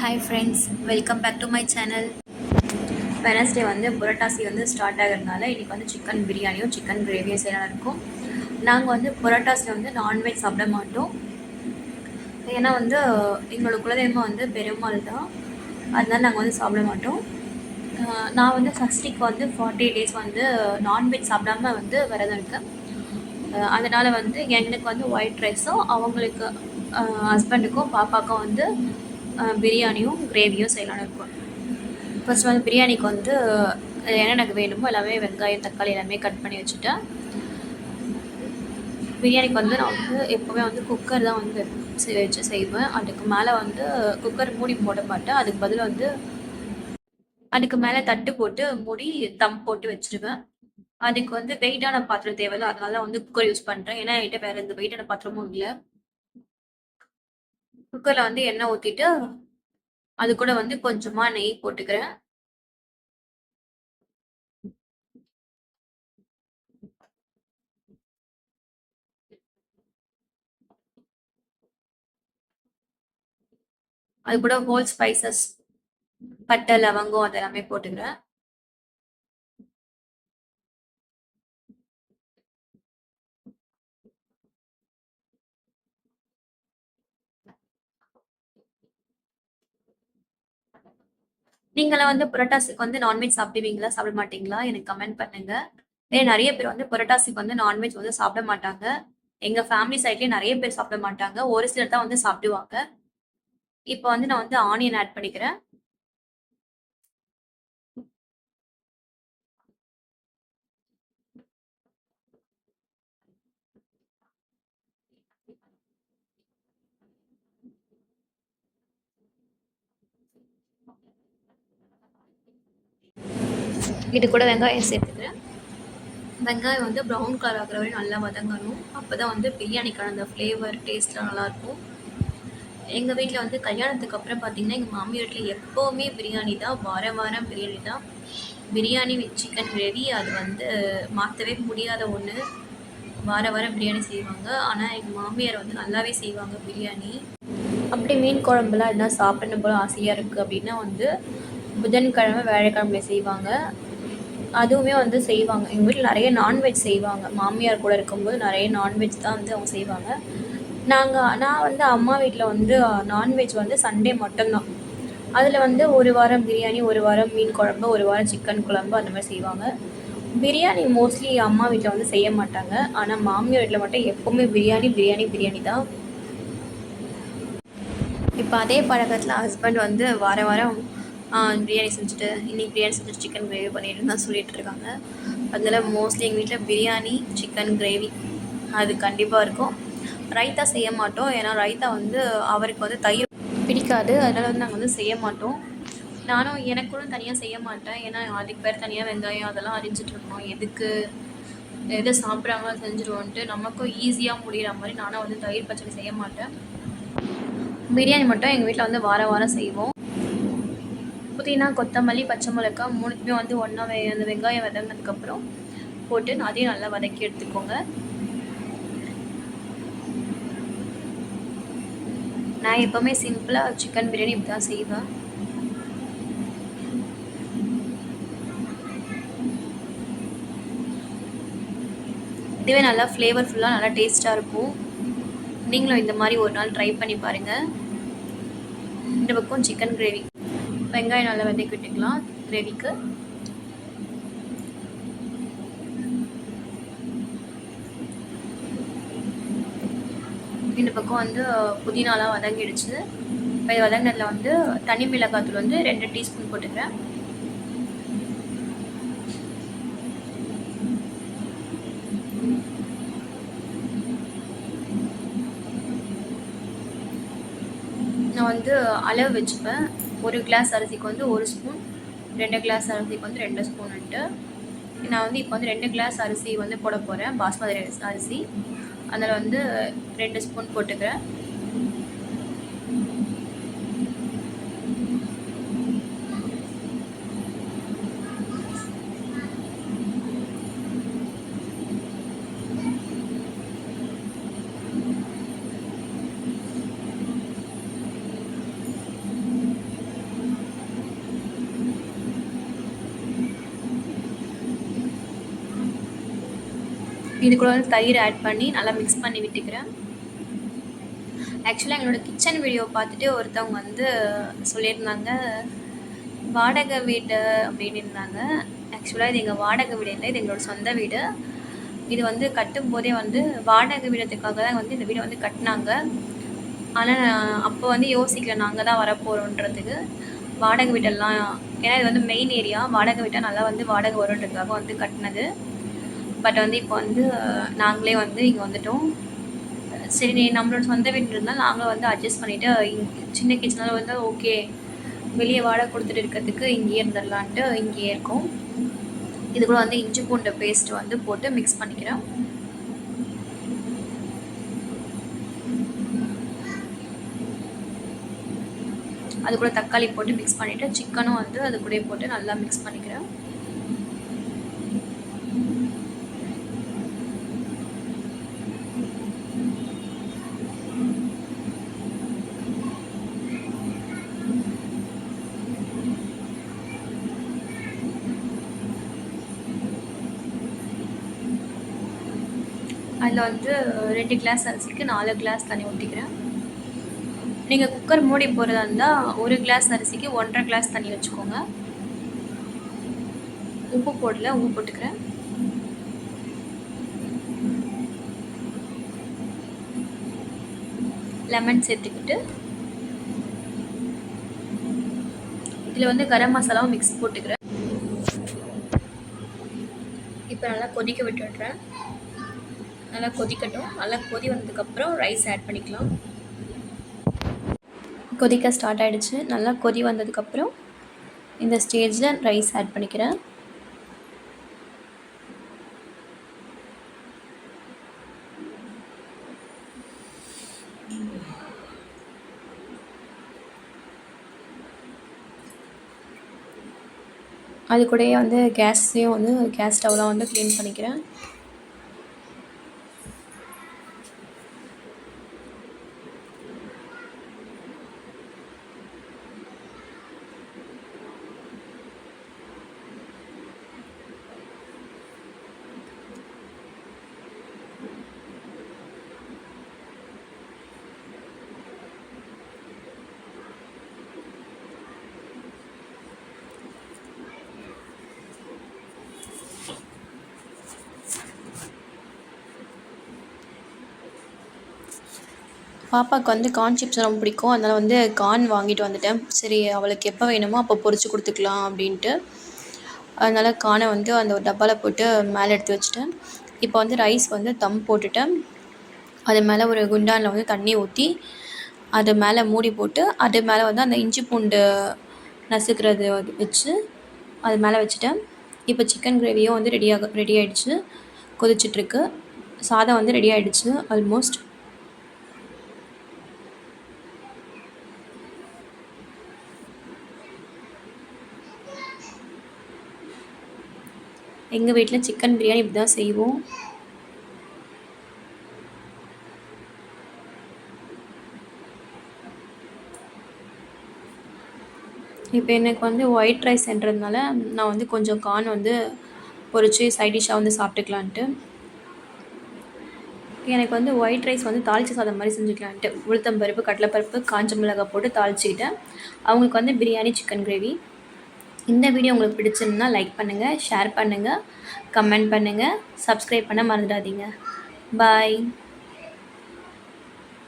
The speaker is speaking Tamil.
Hi friends welcome back to my channel Wednesday வந்து புரோட்டாசி வந்து ஸ்டார்ட் ஆகிறதுனால இன்றைக்கி வந்து சிக்கன் பிரியாணியும் சிக்கன் கிரேவியும் செய்யலாம் இருக்கும். நாங்கள் வந்து புரோட்டாஸில் வந்து நான்வெஜ் சாப்பிட மாட்டோம். ஏன்னா வந்து எங்களோட குலதெய்வம் வந்து பெருமாள் தான். அதனால் நாங்கள் வந்து சாப்பிட மாட்டோம். நான் வந்து ஃபஸ்ட்டுக்கு வந்து ஃபார்ட்டி டேஸ் வந்து நான்வெஜ் சாப்பிடாம வந்து விரதம் இருக்கேன். அதனால் வந்து எனக்கு வந்து ஒயிட் ரைஸும் அவங்களுக்கு ஹஸ்பண்டுக்கும் பாப்பாக்கும் வந்து பிரியாணியும் கிரேவியும் செய்யலான்னு இருக்கும். ஃபஸ்ட் வந்து பிரியாணிக்கு வந்து என்னென்ன வேணுமோ எல்லாமே வெங்காயம் தக்காளி எல்லாமே கட் பண்ணி வச்சுட்டேன். பிரியாணிக்கு வந்து நான் வந்து எப்போவுமே வந்து குக்கர் தான் வந்து வச்சு செய்வேன். அதுக்கு மேலே வந்து குக்கர் மூடி போட மாட்டேன். அதுக்கு பதில் வந்து அதுக்கு மேலே தட்டு போட்டு மூடி தம் போட்டு வச்சிருவேன். அதுக்கு வந்து வெயிட்டான பாத்திரம் தேவையில்ல. அதனால தான் வந்து குக்கர் யூஸ் பண்ணுறேன் ஏன்னா என்கிட்ட வேறு எந்த வெயிட்டான பாத்திரமும் இல்லை. குக்கரில் வந்து எண்ணெய் ஊற்றிட்டு அது கூட வந்து கொஞ்சமாக நெய் போட்டுக்கிறேன். அது கூட ஹோல் ஸ்பைசஸ் பட்டை லவங்கம் அதெல்லாமே போட்டுக்கிறேன். நீங்களாம் வந்து புரோட்டாஸுக்கு வந்து நான்வெஜ் சாப்பிடுவீங்களா? சாப்பிட மாட்டீங்களா? எனக்கு கமெண்ட் பண்ணுங்க. ஏன் நிறைய பேர் வந்து புரோட்டாஸுக்கு வந்து நான்வெஜ் வந்து சாப்பிட மாட்டாங்க. எங்க ஃபேமிலி சைட்லயே நிறைய பேர் சாப்பிட மாட்டாங்க. ஒரு சிலர் தான் வந்து சாப்பிடுவாங்க. இப்போ வந்து நான் வந்து ஆனியன் ஆட் பண்ணிக்கிறேன். இது கூட வெங்காயம் சேர்த்துக்கிறேன். வெங்காயம் வந்து ப்ரௌன் கலர் ஆகிற வரை நல்லா வதங்கணும். அப்போ தான் வந்து பிரியாணிக்கான அந்த ஃப்ளேவர் டேஸ்ட்லாம் நல்லாயிருக்கும் எங்கள் வீட்டில் வந்து கல்யாணத்துக்கு அப்புறம் பார்த்தீங்கன்னா எங்கள் மாமியார் வீட்டில் எப்போவுமே பிரியாணி தான். வாரம் வாரம் பிரியாணி தான். பிரியாணி வித் சிக்கன் கிரேவி அது வந்து மாற்றவே முடியாத ஒன்று வார வாரம் பிரியாணி செய்வாங்க. ஆனால் எங்கள் மாமியார் வந்து நல்லாவே செய்வாங்க பிரியாணி. அப்படி மீன் குழம்புலாம் என்ன சாப்பிடணும் போல ஆசையாக இருக்குது அப்படின்னா வந்து புதன்கிழமை வேலைக்கிழமை செய்வாங்க. அதுவுமே வந்து செய்வாங்க. எங்கள் வீட்டில் நிறைய நான்வெஜ் செய்வாங்க. மாமியார் கூட இருக்கும்போது நிறைய நான்வெஜ் தான் வந்து அவங்க செய்வாங்க. நாங்கள் நான் வந்து அம்மா வீட்டில் வந்து நான்வெஜ் வந்து சண்டே மட்டும்தான். அதில் வந்து ஒரு வாரம் பிரியாணி ஒரு வாரம் மீன் குழம்பு ஒரு வாரம் சிக்கன் குழம்பு அந்த மாதிரி செய்வாங்க. பிரியாணி மோஸ்ட்லி அம்மா வீட்டில் வந்து செய்ய மாட்டாங்க. ஆனால் மாமியார் வீட்டில் மட்டும் எப்போவுமே பிரியாணி பிரியாணி பிரியாணி தான். இப்போ அதே பழக்கத்தில் ஹஸ்பண்ட் வந்து வார வாரம் பிரியாணி செஞ்சுட்டு இன்னைக்கு பிரியாணி செஞ்சுட்டு சிக்கன் கிரேவி பண்ணிட்டு தான் சொல்லிட்டு இருக்காங்க. அதில் மோஸ்ட்லி எங்கள் வீட்டில் பிரியாணி சிக்கன் கிரேவி அது கண்டிப்பாக இருக்கும். ரைத்தா செய்ய மாட்டோம். ஏன்னா ரைத்தா வந்து அவருக்கு வந்து தயிர் பிடிக்காது. அதனால் வந்து நாங்கள் வந்து செய்ய மாட்டோம். நானும் எனக்கு கூட தனியாக செய்ய மாட்டேன். ஏன்னா அதுக்கு பேர் தனியாக வெங்காயம் அதெல்லாம் அரிஞ்சிட்டுருக்கோம் எதுக்கு? எது சாப்பிட்றாங்களோ செஞ்சுருவோன்ட்டு நமக்கும் ஈஸியாக முடிகிற மாதிரி நானும் வந்து தயிர் பச்சடி செய்ய மாட்டேன். பிரியாணி மட்டும் எங்கள் வீட்டில் வந்து வாரம் வாரம் செய்வோம். புதினா கொத்தமல்லி பச்சை மிளகாய் மூணுத்துமே வந்து ஒன்றா வெ அந்த வெங்காயம் வதங்கினதுக்கப்புறம் போட்டு அதையும் நல்லா வதக்கி எடுத்துக்கோங்க. நான் எப்போவுமே சிம்பிளாக சிக்கன் பிரியாணி இப்படி தான் செய்வேன். இதுவே நல்லா ஃப்ளேவர்ஃபுல்லாக நல்லா டேஸ்ட்டாக இருக்கும். நீங்களும் இந்த மாதிரி ஒரு நாள் ட்ரை பண்ணி பாருங்கள் இந்த பக்கம் சிக்கன் கிரேவி வெங்காயம் நல்லா வதக்கி விட்டுக்கலாம். கிரேவிக்கு. இந்த பக்கம் வந்து புதினாலாம் வதங்கிடுச்சு. இப்போ இது வதங்கினதில் வந்து தனி மிளகாத்தூள் வந்து ரெண்டு டீஸ்பூன் போட்டுக்கிறேன். நான் வந்து அளவு வச்சுப்பேன். ஒரு கிளாஸ் அரிசிக்கு வந்து ஒரு ஸ்பூன் ரெண்டு கிளாஸ் அரிசிக்கு வந்து ரெண்டு ஸ்பூன்ட்டு நான் வந்து இப்போ வந்து ரெண்டு கிளாஸ் அரிசி வந்து போட போகிறேன் பாஸ்மதி ரைஸ் அரிசி. அதில் வந்து ரெண்டு ஸ்பூன் போட்டுக்கிறேன். இது கூட வந்து தயிர் ஆட் பண்ணி நல்லா மிக்ஸ் பண்ணி விட்டுக்கிறேன். ஆக்சுவலாக எங்களோட கிச்சன் வீடியோ பார்த்துட்டு ஒருத்தவங்க வந்து சொல்லியிருந்தாங்க வாடகை வீடு அப்படின்னு இருந்தாங்க. ஆக்சுவலாக இது எங்கள் வாடகை வீடு இல்லை இது எங்களோட சொந்த வீடு. இது வந்து கட்டும் போதே வந்து வாடகை வீடத்துக்காக தான் வந்து இந்த வீடை வந்து கட்டினாங்க. ஆனால் அப்போ வந்து யோசிக்கல நாங்கள் தான் வரப்போகிறோன்றதுக்கு வாடகை வீடெல்லாம் ஏன்னா இது வந்து மெயின் ஏரியா வாடகை வீட்டாக நல்லா வந்து வாடகை வருன்றதுக்காக வந்து கட்டினது. பட் வந்து இப்போ வந்து நாங்களே வந்து இங்கே வந்துட்டோம். சரி நீ நம்மளோட சொந்த வீடு இருந்தால் நாங்களும் வந்து அட்ஜஸ்ட் பண்ணிவிட்டு சின்ன கிச்சனால வந்து ஓகே வெளியே வாடகை கொடுத்துட்டு இருக்கிறதுக்கு இங்கேயே இருந்துடலான்ட்டு இங்கேயே இருக்கோம். இது கூட வந்து இஞ்சி பூண்டு பேஸ்ட் வந்து போட்டு மிக்ஸ் பண்ணிக்கிறேன் அது கூட தக்காளி போட்டு மிக்ஸ் பண்ணிவிட்டு சிக்கனும் வந்து அது கூட போட்டு நல்லா மிக்ஸ் பண்ணிக்கிறேன் அதில் வந்து ரெண்டு கிளாஸ் அரிசிக்கு நாலு கிளாஸ் தண்ணி ஊற்றிக்கிறேன் நீங்கள் குக்கர் மூடி போகிறதா இருந்தால் ஒரு கிளாஸ் அரிசிக்கு ஒன்றரை கிளாஸ் தண்ணி வச்சுக்கோங்க. உப்பு போடல உப்பு போட்டுக்கிறேன். லெமன் சேர்த்துக்கிட்டு இதில் வந்து கரம் மசாலாவும் மிக்ஸ் போட்டுக்கிறேன். இப்போ நல்லா கொதிக்க விட்டுடுறேன் நல்லா கொதிக்கட்டும். நல்லா கொதி வந்ததுக்கப்புறம் ரைஸ் ஆட் பண்ணிக்கலாம். கொதிக்க ஸ்டார்ட் ஆகிடுச்சு நல்லா கொதி வந்ததுக்கப்புறம் இந்த ஸ்டேஜில் ரைஸ் ஆட் பண்ணிக்கிறேன். அது கூடயே வந்து கேஸையும் வந்து கேஸ் ஸ்டவ்லாம் வந்து க்ளீன் பண்ணிக்கிறேன். பாப்பாவுக்கு வந்து கார்ன் சிப்ஸ் ரொம்ப பிடிக்கும். அதனால் வந்து கார்ன் வாங்கிட்டு வந்துட்டேன். சரி அவளுக்கு எப்போ வேணுமோ அப்போ பொரிச்சு கொடுத்துக்கலாம் அப்படின்ட்டு. அதனால் கானை வந்து அந்த ஒரு டப்பாவில் போட்டு மேலே எடுத்து வச்சுட்டேன். இப்போ வந்து ரைஸ் வந்து தம் போட்டுட்டேன். அது மேலே ஒரு குண்டானில் வந்து தண்ணி ஊற்றி அது மேலே மூடி போட்டு அது மேலே வந்து அந்த இஞ்சி பூண்டு நசுக்கிறது வச்சு அது மேலே வச்சுட்டேன். இப்போ சிக்கன் கிரேவியும் வந்து ரெடியாக ரெடி ஆகிடுச்சு கொதிச்சிட்ருக்கு சாதம் வந்து ரெடி ஆகிடுச்சு ஆல்மோஸ்ட் எங்கள் வீட்டில் சிக்கன் பிரியாணி இப்படி தான் செய்வோம். இப்போ எனக்கு வந்து ஒயிட் ரைஸ்ன்றதுனால நான் வந்து கொஞ்சம் கார்ன் வந்து பொரித்து சைட் டிஷ்ஷாக வந்து சாப்பிட்டுக்கலான்ட்டு. எனக்கு வந்து ஒயிட் ரைஸ் வந்து தாளித்து சாதம் மாதிரி செஞ்சுக்கலான்ட்டு. உளுத்தம் பருப்பு கடலைப்பருப்பு காஞ்ச மிளகாய் போட்டு தாளிச்சிக்கிட்டேன். அவங்களுக்கு வந்து பிரியாணி சிக்கன் கிரேவி இந்த வீடியோ உங்களுக்கு பிடிச்சிருந்தா லைக் பண்ணுங்கள் ஷேர் பண்ணுங்கள் கமெண்ட் பண்ணுங்கள் சப்ஸ்கிரைப் பண்ண மறந்துடாதீங்க. பாய்